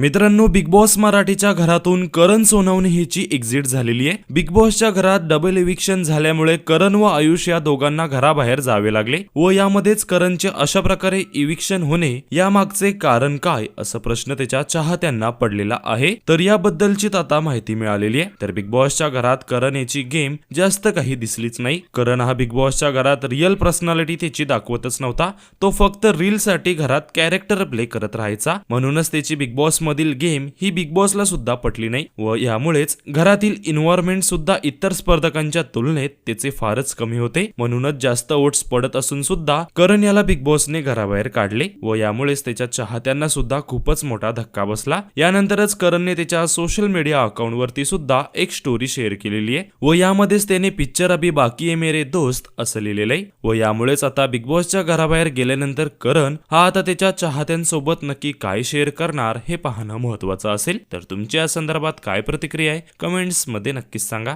मित्रांनो big boss मराठीच्या घरातून करण सोनवणे हिची एक्झिट झालेली आहे. बिग बॉसच्या घरात डबल इव्हिक्शन झाल्यामुळे करण व आयुष या दोघांना घराबाहेर जावे लागले व यामध्येच करणचे अशा प्रकारे इव्हिक्शन होणे यामागचे कारण काय असं प्रश्न त्याच्या चाहत्यांना पडलेला आहे. तर याबद्दलची आता माहिती मिळालेली आहे. तर बिग बॉसच्या घरात करण याची गेम जास्त काही दिसलीच नाही. करण हा बिग बॉसच्या घरात रिअल पर्सनॅलिटी त्याची दाखवतच नव्हता. तो फक्त रील साठी घरात कॅरेक्टर प्ले करत राहायचा. म्हणूनच त्याची बिग बॉस मधील गेम ही बिग बॉसला सुद्धा पटली नाही व यामुळेच घरातील इन्व्हायरमेंट सुद्धा इतर स्पर्धकांच्या तुलनेत त्याचे फारच कमी होते. म्हणूनच जास्त ओट्स पडत असून सुद्धा करण याला बिग बॉसने घराबाहेर काढले व यामुळेच त्याच्या चाहत्यांना सुद्धा खूपच मोठा धक्का बसला. यानंतरच करणने त्याच्या सोशल मीडिया अकाउंटवरती सुद्धा एक स्टोरी शेअर केलेली आहे व यामध्येच त्याने पिक्चर अभी बाकी आहे मेरे दोस्त असं लिहिलेलं आहे. व यामुळेच आता बिग बॉसच्या घराबाहेर गेल्यानंतर करण हा आता त्याच्या चाहत्यांसोबत नक्की काय शेअर करणार हे पाहणं महत्वाचं असेल तर तुमच्या संदर्भात काय प्रतिक्रिया आहे कमेंट्समध्ये नक्कीच सांगा.